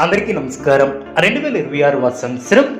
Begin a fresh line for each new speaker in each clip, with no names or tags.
అందరికీ నమస్కారం. రెండు వేల ఇరవై ఆరు సంవత్సరం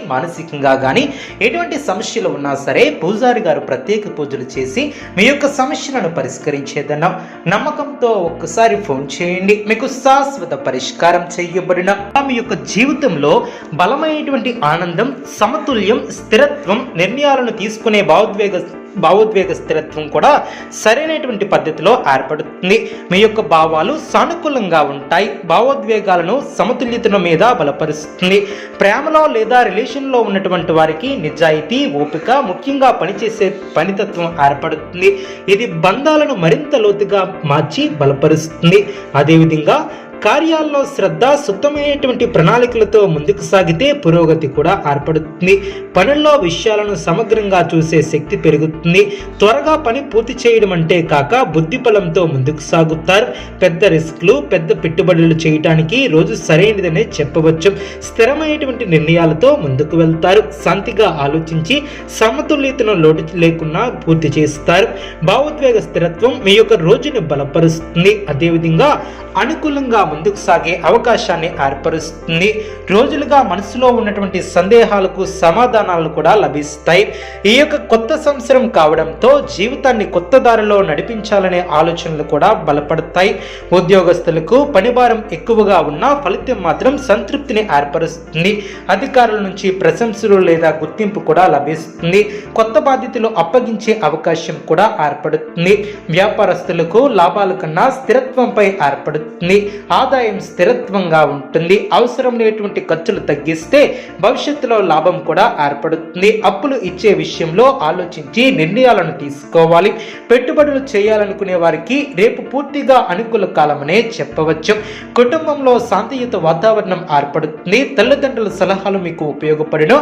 మానసికంగా కానీ ఎటువంటి సమస్యలు ఉన్నా సరే పూజారి గారు ప్రత్యేక పూజలు చేసి మీ యొక్క సమస్యలను పరిష్కరించేదన్నాం నమ్మకంతో ఒక్కసారి ఫోన్ చేయండి. మీకు శాశ్వత పరిష్కారం చేయబడిన మీ యొక్క జీవితంలో బలమైనటువంటి ఆనందం సమతుల్యం స్థిరత్వం నిర్ణయాలను తీసుకునే భావోద్వేగ భావోద్వేగ స్థిరత్వం కూడా సరైనటువంటి పద్ధతిలో ఏర్పడుతుంది. మీ యొక్క భావాలు సానుకూలంగా ఉంటాయి. భావోద్వేగాలను సమతుల్యతను మీద బలపరుస్తుంది. ప్రేమలో లేదా రిలేషన్లో ఉన్నటువంటి వారికి నిజాయితీ ఓపిక ముఖ్యంగా పనిచేసే పనితత్వం ఏర్పడుతుంది. ఇది బంధాలను మరింత లోతుగా మార్చి బలపరుస్తుంది. అదేవిధంగా కార్యాల్లో శ్రద్ధ సుత్తమైనటువంటి ప్రణాళికలతో ముందుకు సాగితే పురోగతి కూడా ఏర్పడుతుంది. పనుల్లో విషయాలను సమగ్రంగా చూసే శక్తి పెరుగుతుంది. త్వరగా పని పూర్తి చేయడం అంటే కాక బుద్ధి బలంతో ముందుకు సాగుతారు. పెద్ద రిస్క్లు పెద్ద పెట్టుబడులు చేయటానికి రోజు సరైనదనే చెప్పవచ్చు. స్థిరమైనటువంటి నిర్ణయాలతో ముందుకు వెళ్తారు. శాంతిగా ఆలోచించి సమతుల్యతను లోటు లేకుండా పూర్తి చేస్తారు. భావోద్వేగ స్థిరత్వం మీ యొక్క రోజుని బలపరుస్తుంది. అదేవిధంగా అనుకూలంగా ముందుకు సాగే అవకాశాన్ని ఏర్పరుస్తుంది. రోజులుగా మనసులో ఉన్నటువంటి సందేహాలకు సమాధానాలు కూడా లభిస్తాయి. ఈ యొక్క కొత్త సంవత్సరం కావడంతో జీవితాన్ని కొత్త దారిలో నడిపించాలనే ఆలోచనలు కూడా బలపడతాయి. ఉద్యోగస్తులకు పనిభారం ఎక్కువగా ఉన్నా ఫలితం మాత్రం సంతృప్తిని ఏర్పరుస్తుంది. అధికారుల నుంచి ప్రశంసలు లేదా గుర్తింపు కూడా లభిస్తుంది. కొత్త బాధ్యతలు అప్పగించే అవకాశం కూడా ఏర్పడుతుంది. వ్యాపారస్తులకు లాభాల కన్నా స్థిరత్వంపై ఏర్పడుతుంది. ఆదాయం స్థిరత్వంగా ఉంటుంది. అవసరం లేనటువంటి ఖర్చులు తగ్గిస్తే భవిష్యత్తులో లాభం కూడా ఏర్పడుతుంది. అప్పులు ఇచ్చే విషయంలో ఆలోచించి నిర్ణయాలను తీసుకోవాలి. పెట్టుబడులు చేయాలనుకునే వారికి రేపు పూర్తిగా అనుకూల కాలమనే చెప్పవచ్చు. కుటుంబంలో శాంతియుత వాతావరణం ఏర్పడుతుంది. తల్లిదండ్రుల సలహాలు మీకు ఉపయోగపడిన.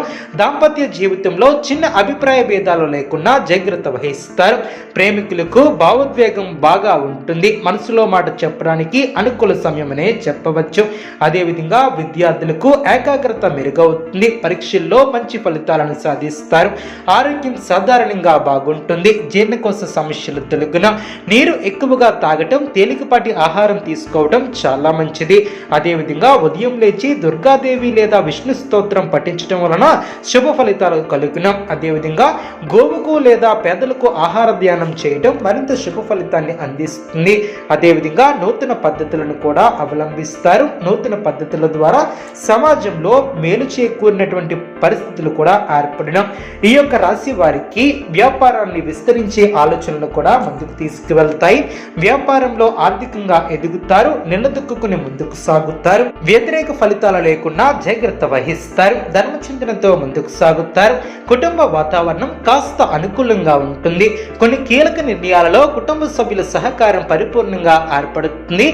దాంపత్య జీవితంలో చిన్న అభిప్రాయ భేదాలు లేకుండా జాగ్రత్త వహిస్తారు. ప్రేమికులకు భావోద్వేగం బాగా ఉంటుంది. మనసులో మాట చెప్పడానికి అనుకూల సమయం సమయమనే చెప్పవచ్చు. అదేవిధంగా విద్యార్థులకు ఏకాగ్రత మెరుగవుతుంది. పరీక్షల్లో మంచి ఫలితాలను సాధిస్తారు. ఆరోగ్యం సాధారణంగా బాగుంటుంది. జీర్ణకోశ సమస్యలు తొలగిన నీరు ఎక్కువగా తాగటం తేలికపాటి ఆహారం తీసుకోవడం చాలా మంచిది. అదేవిధంగా ఉదయం లేచి దుర్గాదేవి లేదా విష్ణు స్తోత్రం పఠించడం వలన శుభ ఫలితాలు కలుగున. అదేవిధంగా గోవుకు లేదా పేదలకు ఆహార ధ్యానం చేయడం మరింత శుభ ఫలితాన్ని అందిస్తుంది. అదేవిధంగా నూతన పద్ధతులను కూడా అవలంబిస్తారు. నూతన పద్ధతుల ద్వారా సమాజంలో మేలు చేకూరినటువంటి పరిస్థితులు కూడా ఏర్పడడం ఈ యొక్క రాశి వారికి వ్యాపారాన్ని విస్తరించే ఆలోచనలు కూడా ముందుకు తీసుకువెళ్తాయి. వ్యాపారంలో ఆర్థికంగా ఎదుగుతారు నిలదొక్కుని ముందుకు సాగుతారు. వ్యతిరేక ఫలితాలు లేకుండా జాగ్రత్త వహిస్తారు ధర్మచింతనతో ముందుకు సాగుతారు. కుటుంబ వాతావరణం కాస్త అనుకూలంగా ఉంటుంది. కొన్ని కీలక నిర్ణయాలలో కుటుంబ సభ్యుల సహకారం పరిపూర్ణంగా ఏర్పడుతుంది.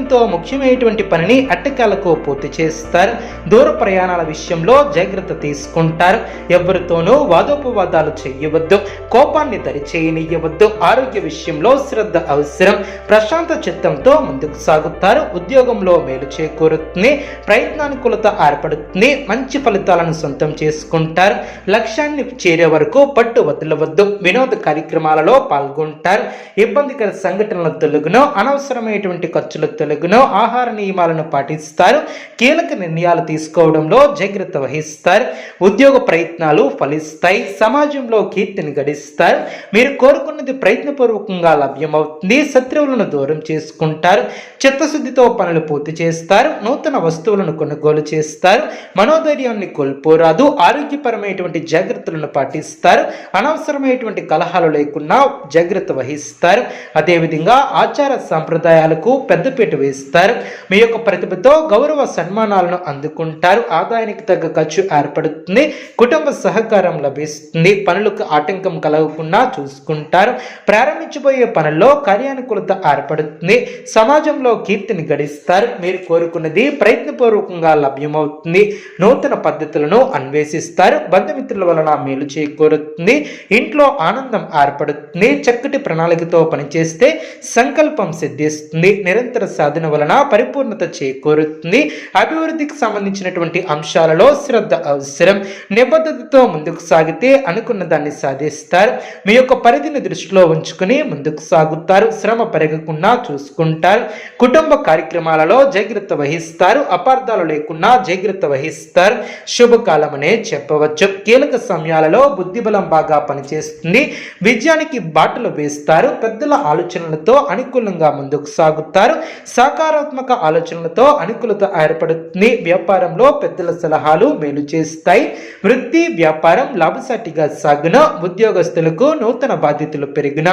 మనోధైర్యంతో ముఖ్యమైనటువంటి పనిని అట్టకాలకు పూర్తి చేస్తారు. దూర ప్రయాణాల విషయంలో జాగ్రత్త తీసుకుంటారు. ఎవరితోనూ వాదోపవాదాలు చేయవద్దు. కోపాన్ని దరిచేయనియవద్దు. ఆరోగ్య విషయంలో శ్రద్ధ అవసరం. ప్రశాంత చిత్తంతో ముందుకు సాగుతారు. ఉద్యోగంలో మేలు చేకూరుతుంది. ప్రయత్నానుకూలత ఏర్పడుతుంది. మంచి ఫలితాలను సొంతం చేసుకుంటారు. లక్ష్యాన్ని చేరే వరకు పట్టు వదలవద్దు. వినోద కార్యక్రమాలలో పాల్గొంటారు. ఇబ్బందికర సంఘటనల తెలుగును అనవసరమైనటువంటి ఖర్చుల తొలగునో ఆహార నియమాలను పాటిస్తారు. కీలక నిర్ణయాలు తీసుకోవడంలో జాగ్రత్త వహిస్తారు. ఉద్యోగ ప్రయత్నాలు ఫలిస్తాయి. సమాజంలో కీర్తిని గడిస్తారు. మీరు కోరుకున్నది ప్రయత్నపూర్వకంగా లభ్యమవుతుంది. శత్రువులను దూరం చేసుకుంటారు. చిత్తశుద్ధితో పనులు పూర్తి చేస్తారు. నూతన వస్తువులను కొనుగోలు చేస్తారు. మనోధైర్యాన్ని కోల్పోరాదు. ఆరోగ్యపరమైనటువంటి జాగ్రత్తలను పాటిస్తారు. అనవసరమైనటువంటి కలహాలు లేకుండా జాగ్రత్త వహిస్తారు. అదేవిధంగా ఆచార సంప్రదాయాలకు పెద్దపీట వేస్తారు మీ యొక్క ప్రతిభతో గౌరవ సన్మానాలను అందుకుంటారు. ఆదాయానికి తగ్గ ఖర్చు ఏర్పడుతుంది. కుటుంబ సహకారం లభిస్తుంది. పనులకు ఆటంకం కలగకుండా చూసుకుంటారు. ప్రారంభించబోయే పనుల్లో కార్యానుకూలత ఏర్పడుతుంది. సమాజంలో కీర్తిని గడిస్తారు. మీరు కోరుకున్నది ప్రయత్నపూర్వకంగా లభ్యమవుతుంది. నూతన పద్ధతులను అన్వేషిస్తారు. బంధుమిత్రుల వలన మేలు చేకూరుతుంది. ఇంట్లో ఆనందం ఏర్పడుతుంది. చక్కటి ప్రణాళికతో పనిచేస్తే సంకల్పం సిద్ధిస్తుంది. నిరంతర సాధన వలన పరిపూర్ణత చేకూరుతుంది. అభివృద్ధికి సంబంధించినటువంటి అంశాలలో శ్రద్ధ అవసరం. నిబద్ధతతో ముందుకు సాగితే అనుకున్న దాన్ని సాధిస్తారు. మీ యొక్క పరిధిని దృష్టిలో ఉంచుకుని ముందుకు సాగుతారు. శ్రమ పెరగకుండా చూసుకుంటారు. కుటుంబ కార్యక్రమాలలో జాగ్రత్త వహిస్తారు. అపార్థాలు లేకుండా జాగ్రత్త వహిస్తారు. శుభకాలం అనే చెప్పవచ్చు. కీలక సమయాలలో బుద్ధిబలం బాగా పనిచేస్తుంది. విజయానికి బాటలు వేస్తారు. పెద్దల ఆలోచనలతో అనుకూలంగా ముందుకు సాగుతారు. సకారాత్మక ఆలోచనలతో అనుకూలత ఏర్పడుతుంది. వ్యాపారంలో పెద్దల సలహాలు మేలు చేస్తాయి. వృత్తి వ్యాపారం లాభసాటిగా సాగున ఉద్యోగస్తులకు నూతన బాధ్యతలు పెరిగిన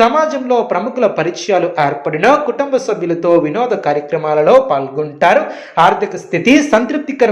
సమాజంలో ప్రముఖుల పరిచయాలు ఏర్పడిన కుటుంబ సభ్యులతో వినోద కార్యక్రమాలలో పాల్గొంటారు. ఆర్థిక స్థితి సంతృప్తికర